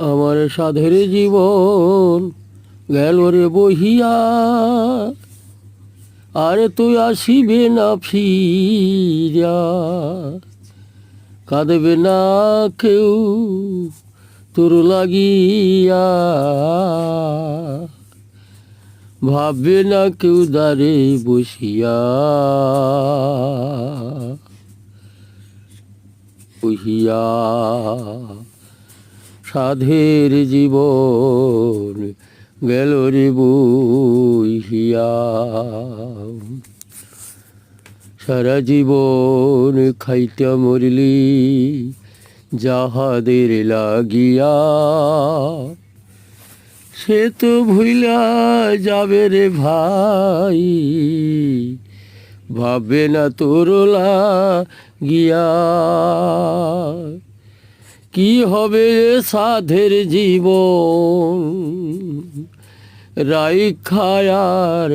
আমার সাধের জীবন গেল রে বহিয়া। আরে তুই আসিবে না ফিরা কাঁদবে না কেউ তোর লাগিয়া। ভাববে না কেউ দাঁড়ে বসিয়া। বহিয়া। সাধের জীবন গেল রে সারা জীবন খাইতে মরলি যাহাদের লাগিয়া। সে তো ভুইলা যাবে রে ভাই, ভাববে না তোরলা গিয়া। কি হবে সাধের জীবন? রাই খায়ার